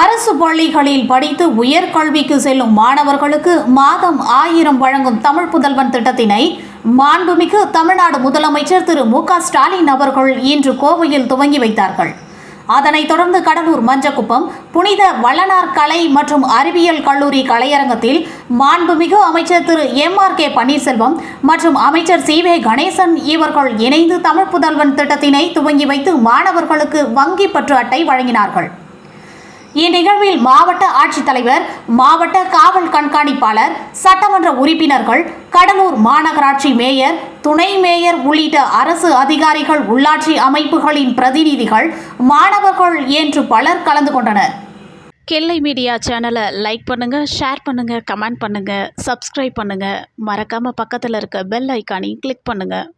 அரசு பள்ளிகளில் படித்து உயர்கல்விக்கு செல்லும் மாணவர்களுக்கு மாதம் ஆயிரம் வழங்கும் தமிழ் புதல்வன் திட்டத்தினை மாண்புமிகு தமிழ்நாடு முதலமைச்சர் திரு மு ஸ்டாலின் அவர்கள் இன்று கோவையில் துவங்கி வைத்தார்கள். அதனைத் தொடர்ந்து கடலூர் மஞ்சக்குப்பம் புனித வள்ளலார் கலை மற்றும் அறிவியல் கல்லூரி கலையரங்கத்தில் மாண்புமிகு அமைச்சர் Thiru M R K Panneerselvam மற்றும் அமைச்சர் சி வே கணேசன் இவர்கள் இணைந்து தமிழ் புதல்வன் திட்டத்தினை துவங்கி வைத்து மாணவர்களுக்கு வங்கி பற்று அட்டை வழங்கினார்கள். இந்நிகழ்வில் மாவட்ட ஆட்சித்தலைவர் மாவட்ட காவல் கண்காணிப்பாளர் சட்டமன்ற உறுப்பினர்கள் கடலூர் மாநகராட்சி மேயர் துணை மேயர் உள்ளிட்ட அரசு அதிகாரிகள் உள்ளாட்சி அமைப்புகளின் பிரதிநிதிகள் மாணவர்கள் என்று பலர் கலந்து கொண்டனர். கெல்லை மீடியா சேனலை லைக் பண்ணுங்கள் ஷேர் பண்ணுங்கள் கமெண்ட் பண்ணுங்கள் சப்ஸ்கிரைப் பண்ணுங்கள் மறக்காமல் பக்கத்தில் இருக்க பெல் ஐக்கானையும் கிளிக் பண்ணுங்கள்